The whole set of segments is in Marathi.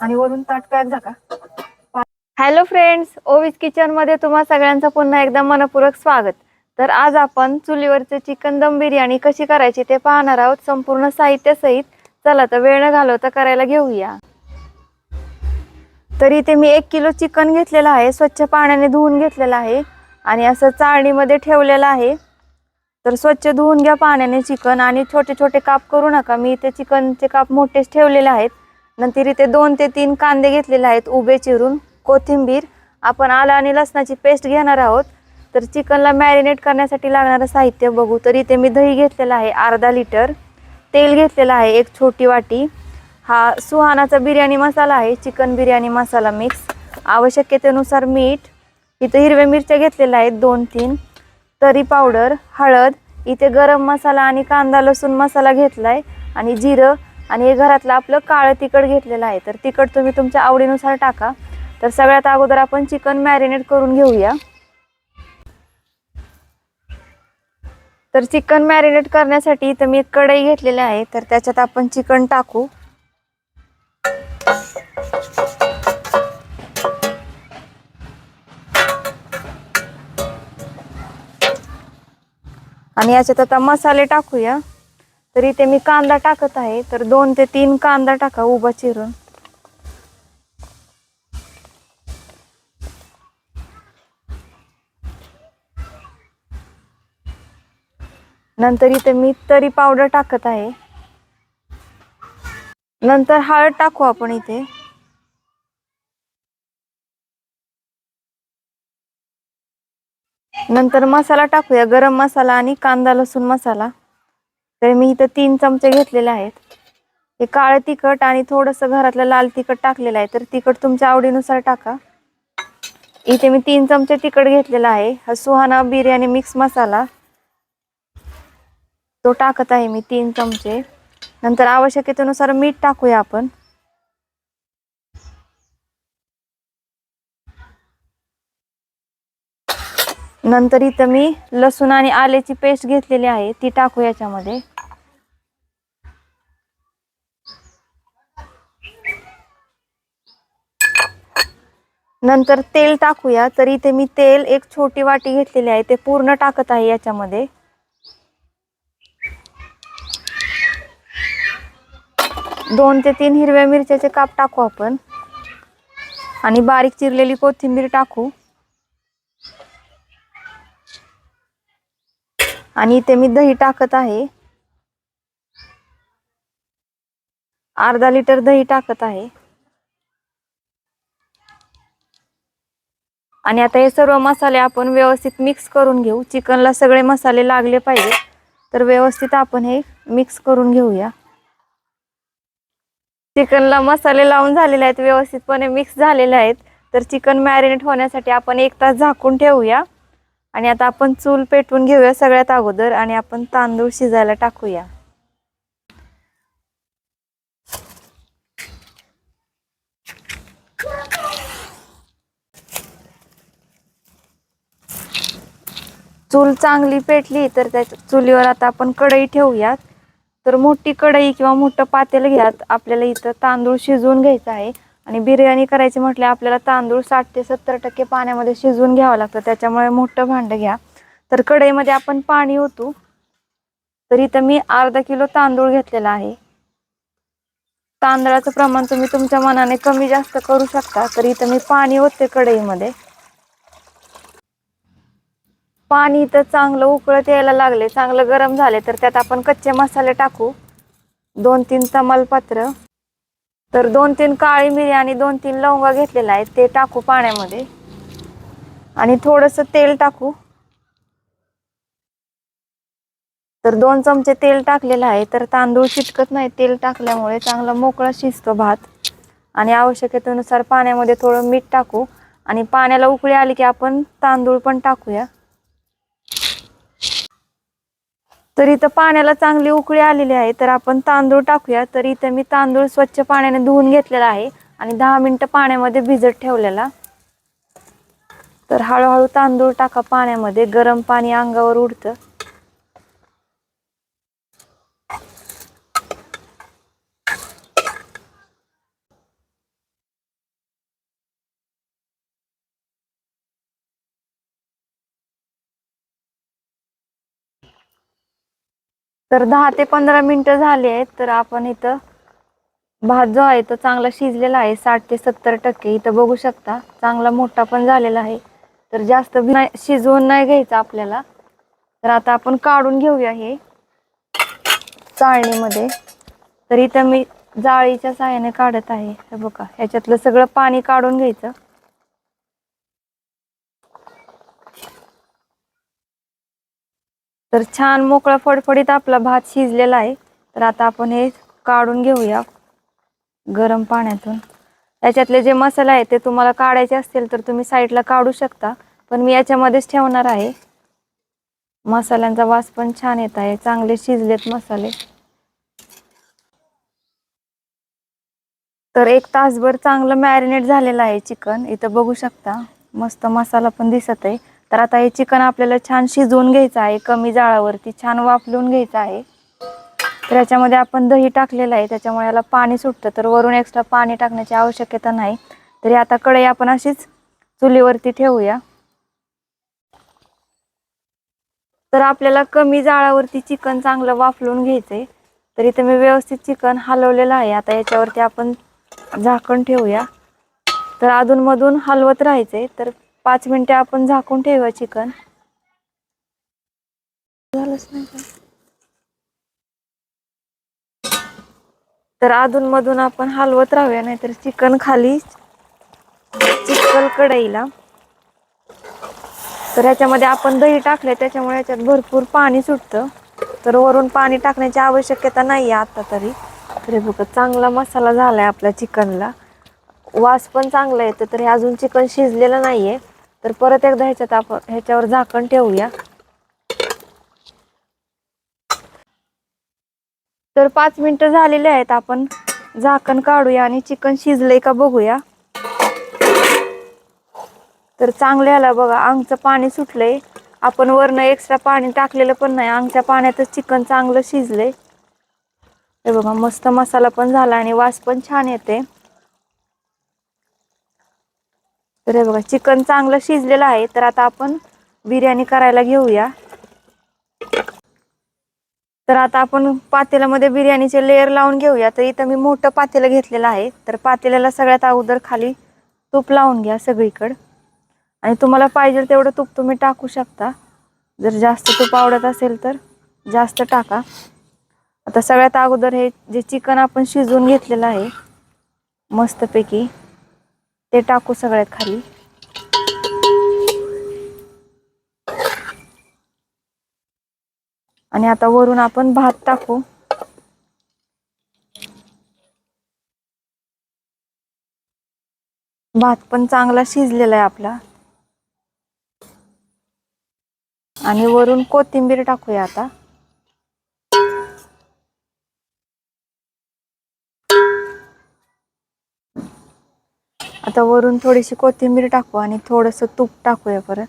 आणि वरून ताट पॅक झाका हॅलो फ्रेंड्स ओविस किचनमध्ये तुम्हा सगळ्यांचं पुन्हा एकदा मनपूर्वक स्वागत. तर आज आपण चुलीवरचे चिकन दम बिर्याणी कशी करायची ते पाहणार आहोत. संपूर्ण साहित्य सहित चला तर वेळ न घालवता करायला घेऊया. तर इथे मी एक किलो चिकन घेतलेलं आहे. स्वच्छ पाण्याने धुवून घेतलेलं आहे आणि असं चाळणीमध्ये ठेवलेलं आहे. तर स्वच्छ धुवून घ्या पाण्याने चिकन आणि छोटे छोटे काप करू नका. मी इथे चिकनचे काप मोठेच ठेवलेले आहेत. नंतर इथे दोन ते तीन कांदे घेतलेले आहेत उभे चिरून. कोथिंबीर. आपण आलं आणि लसणाची पेस्ट घेणार आहोत. तर चिकनला मॅरिनेट करण्यासाठी लागणारं साहित्य बघू. तर इथे मी दही घेतलेलं आहे अर्धा लिटर तेल घेतलेलं आहे एक छोटी वाटी. हा सुहानाचा बिर्याणी मसाला आहे चिकन बिर्याणी मसाला मिक्स आवश्यकतेनुसार मीठ. इथे हिरव्या मिरच्या घेतलेल्या आहेत दोन तीन. तरी पावडर हळद. इथे गरम मसाला आणि कांदा लसूण मसाला घेतला आहे आणि जिरं. आणि हे घरातलं आपलं काळं तिखट घेतलेलं आहे. तर तिखट तुम्ही तुमच्या आवडीनुसार टाका. तर सगळ्यात अगोदर आपण चिकन मॅरिनेट करून घेऊया. तर चिकन मॅरिनेट करण्यासाठी इथं मी एक कढई घेतलेली आहे. तर त्याच्यात आपण चिकन टाकू. आणि याच्यात आता मसाले टाकूया. तर इथे मी कांदा टाकत आहे तर दोन ते तीन कांदा टाका उभा चिरून. नंतर इथे मी तरी पावडर टाकत आहे. नंतर हळद टाकू आपण इथे. नंतर मसाला टाकूया गरम मसाला आणि कांदा लसूण मसाला. तर मी इथं तीन चमचे घेतलेले आहेत. हे काळं तिखट आणि थोडंसं घरातलं लाल तिखट टाकलेलं आहे. तर तिखट तुमच्या आवडीनुसार टाका. इथे मी तीन चमचे तिखट घेतलेला आहे. हा सुहाना बिर्याणी मिक्स मसाला. तो टाकत आहे मी तीन चमचे. नंतर आवश्यकतेनुसार मीठ टाकूया आपण. नंतर इथं मी लसूण आणि आल्याची पेस्ट घेतलेली आहे. ती टाकू याच्यामध्ये. नंतर तेल टाकूया. तर इथे मी तेल एक छोटी वाटी घेतलेली आहे. ते पूर्ण टाकत आहे याच्यामध्ये. दोन ते तीन हिरव्या मिरच्याचे काप टाकू आपण. आणि बारीक चिरलेली कोथिंबीर टाकू. आणि इथे मी दही टाकत आहे. अर्धा लिटर दही टाकत आहे. आणि आता हे सर्व मसाले आपण व्यवस्थित मिक्स करून घेऊ. चिकनला सगळे मसाले लागले पाहिजे. तर व्यवस्थित आपण हे मिक्स करून घेऊया. चिकनला मसाले लावून झालेले आहेत व्यवस्थितपणे मिक्स झालेले आहेत. तर चिकन मॅरिनेट होण्यासाठी आपण एक तास झाकून ठेवूया. आणि आता आपण चूल पेटवून घेऊया सगळ्यात अगोदर आणि आपण तांदूळ शिजायला टाकूया. चूल चांगली पेटली तर त्या चुलीवर आता आपण कढई ठेवूयात. तर मोठी कढई किंवा मोठं पातेल घ्यात. आपल्याला इथं तांदूळ शिजवून घ्यायचा आहे. आणि बिर्याणी करायची म्हटलं आपल्याला तांदूळ साठ ते सत्तर टक्के पाण्यामध्ये शिजवून घ्यावं लागतं. त्याच्यामुळे मोठं भांडं घ्या. तर कढईमध्ये आपण पाणी ओतू. तर इथं मी अर्धा किलो तांदूळ घेतलेला आहे. तांदळाचं प्रमाण तुम्ही तुमच्या मनाने कमी जास्त करू शकता. तर इथं मी पाणी ओतते कढईमध्ये. पाणी इथं चांगलं उकळत यायला लागले चांगलं गरम झाले तर त्यात आपण कच्चे मसाले टाकू. दोन तीन तमालपत्र. तर दोन तीन काळी मिरी आणि दोन तीन लवंगा घेतलेला आहे ते टाकू पाण्यामध्ये. आणि थोडंसं तेल टाकू. तर दोन चमचे तेल टाकलेलं आहे तर तांदूळ चिटकत नाही. तेल टाकल्यामुळे चांगला मोकळा शिजतो भात. आणि आवश्यकतेनुसार पाण्यामध्ये थोडं मीठ टाकू. आणि पाण्याला उकळी आली की आपण तांदूळ पण टाकूया. तर इथं पाण्याला चांगली उकळी आलेली आहे तर आपण तांदूळ टाकूया. तर इथं मी तांदूळ स्वच्छ पाण्याने धुवून घेतलेला आहे आणि दहा मिनटं पाण्यामध्ये भिजत ठेवलेला. तर हळूहळू तांदूळ टाका पाण्यामध्ये गरम पाणी अंगावर उडतं. तर दहा ते पंधरा मिनटं झाली आहेत तर आपण इथं भात जो आहे तो चांगला शिजलेला आहे साठ ते सत्तर टक्के. इथं बघू शकता चांगला मोठा पण झालेला आहे. तर जास्त नाही शिजवून नाही घ्यायचं आपल्याला. तर आता आपण काढून घेऊया हे चाळणीमध्ये. तर इथं मी जाळीच्या सहाय्याने काढत आहे. हे बघा ह्याच्यातलं सगळं पाणी काढून घ्यायचं. तर छान मोकळा फडफडीत आपला भात शिजलेला आहे. तर आता आपण हे काढून घेऊया गरम पाण्यातून. याच्यातले जे मसाले आहेत ते तुम्हाला काढायचे असतील तर तुम्ही साईडला काढू शकता. पण मी याच्यामध्येच ठेवणार आहे. मसाल्यांचा वास पण छान येत आहे. चांगले शिजलेत मसाले. तर एक तासभर चांगलं मॅरिनेट झालेलं आहे चिकन. इथं बघू शकता. मस्त मसाला पण दिसत आहे. तर आता हे चिकन आपल्याला छान शिजवून घ्यायचं आहे कमी जाळावरती छान वाफलून घ्यायचं आहे. तर याच्यामध्ये आपण दही टाकलेलं आहे त्याच्यामुळे याला पाणी सुटतं तर वरून एक्स्ट्रा पाणी टाकण्याची आवश्यकता नाही. तरी आता कढई आपण अशीच चुलीवरती ठेवूया. तर आपल्याला कमी जाळावरती चिकन चांगलं वाफलून घ्यायचंय. तर इथं मी व्यवस्थित चिकन हलवलेलं आहे आता याच्यावरती आपण झाकण ठेवूया. तर अधूनमधून हलवत राहायचंय तर पाच मिनिटे आपण झाकून ठेवूया चिकन. झालंच नाही का? तर अधूनमधून आपण हलवत राहूया नाहीतर चिकन खाली चिकल कढईला. तर ह्याच्यामध्ये आपण दही टाकले त्याच्यामुळे याच्यात भरपूर पाणी सुटतं. तर वरून पाणी टाकण्याची आवश्यकता नाही आहे आता तरी. तरी बघा चांगला मसाला झाला आहे आपल्या चिकनला. वास पण चांगला येतो तर हे अजून चिकन शिजलेलं नाही आहे तर परत एकदा ह्याच्यात आपण ह्याच्यावर झाकण ठेवूया. तर पाच मिनिटं झालेले आहेत आपण झाकण काढूया आणि चिकन शिजलंय का बघूया. तर चांगलं आला बघा अंगचं पाणी सुटलंय. आपण वरनं एक्स्ट्रा पाणी टाकलेलं पण नाही अंगच्या पाण्यातच चिकन चांगलं शिजलंय. हे बघा मस्त मसाला पण झाला आणि वास पण छान येते तर हे बघा चिकन चांगलं शिजलेलं आहे तर आता आपण बिर्याणी करायला घेऊया. तर आता आपण पातेल्यामध्ये बिर्याणीचे लेअर लावून घेऊया. तर इथं मी मोठं पातेलं घेतलेलं आहे. तर पातेल्याला सगळ्यात अगोदर खाली तूप लावून घ्या सगळीकडं. आणि तुम्हाला पाहिजे तेवढं तूप तुम्ही टाकू शकता. जर जास्त तूप आवडत असेल तर जास्त टाका. आता सगळ्यात अगोदर हे जे चिकन आपण शिजवून घेतलेलं आहे मस्तपैकी. ते टाकू सगळ्यात खाली. आणि आता वरून आपण भात टाकू. भात पण चांगला शिजलेला आहे आपला. आणि वरून कोथिंबीर टाकूया आता. आता वरून थोडीशी कोथिंबीर टाकू आणि थोडस तूप टाकूया परत.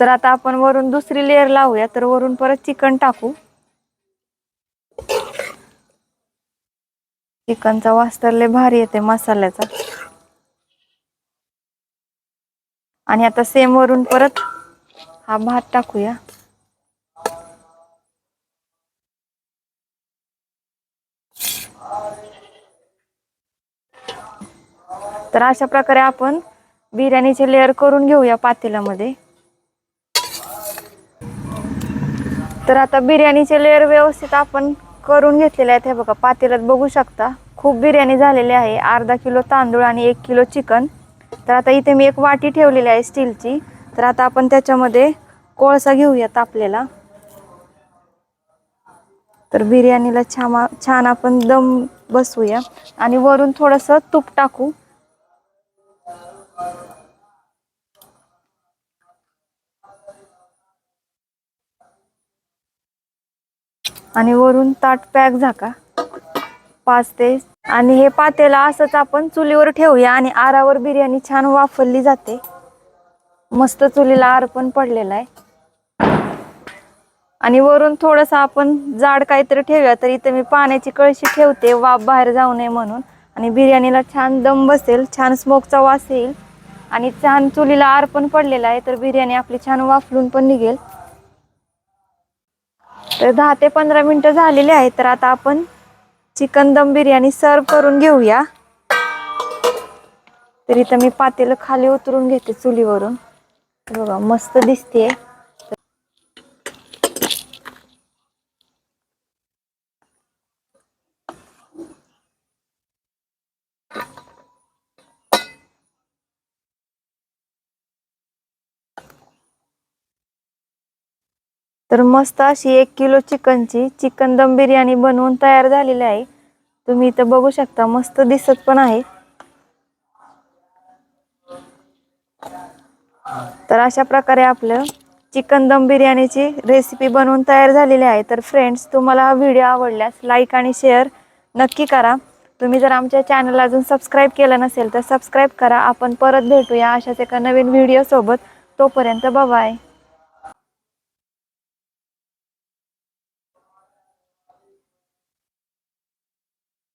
तर आता आपण वरून दुसरी लेअर लावूया तर वरून परत चिकन टाकू. चिकनचा वास तर लय भारी येते मसाल्याचा. आणि आता सेम वरून परत हा भात टाकूया. तर अशा प्रकारे आपण बिर्याणीचे लेअर करून घेऊया पातेल्यामध्ये. तर आता बिर्याणीचे लेअर व्यवस्थित आपण करून घेतलेले आहेत. हे बघा पातेल्यात बघू शकता. खूप बिर्याणी झालेली आहे. अर्धा किलो तांदूळ आणि एक किलो चिकन. तर आता इथे मी एक वाटी ठेवलेली आहे स्टीलची. तर आता आपण त्याच्यामध्ये कोळसा घेऊया तापलेला तर बिर्याणीला छामा छान आपण दम बसवूया. आणि वरून थोडंसं तूप टाकू. आणि वरून ताट पॅक झाका. पाच ते आणि हे पातेला असंच आपण चुलीवर ठेवूया आणि आरावर बिर्याणी छान वाफरली जाते. मस्त चुलीला आर पण पडलेला आहे. आणि वरून थोडस आपण जाड काहीतरी ठेवूया तर इथं मी पाण्याची कळशी ठेवते वाफ बाहेर जाऊ नये म्हणून. आणि बिर्याणीला छान दम बसेल छान स्मोकचा वास येईल आणि छान चुलीला आर पण पडलेला आहे तर बिर्याणी आपली छान वाफलून पण निघेल. तर दहा ते पंधरा मिनटं झालेली आहेत तर आता आपण चिकन दम बिर्याणी सर्व करून घेऊया. तर इथं मी पातेलं खाली उतरून घेते चुलीवरून. बघा मस्त दिसते तर मस्त अशी एक किलो चिकनची चिकन दम बिर्याणी बनवून तयार झालेली आहे. तुम्ही इथं बघू शकता मस्त दिसत पण आहे. तर अशा प्रकारे आपलं चिकन दम बिर्याणीची रेसिपी बनवून तयार झालेली आहे. तर फ्रेंड्स तुम्हाला हा व्हिडिओ आवडल्यास लाईक आणि शेअर नक्की करा. तुम्ही जर आमच्या चॅनल अजून सबस्क्राईब केलं नसेल तर सबस्क्राईब करा. आपण परत भेटूया अशाच एका नवीन व्हिडिओसोबत तोपर्यंत बाय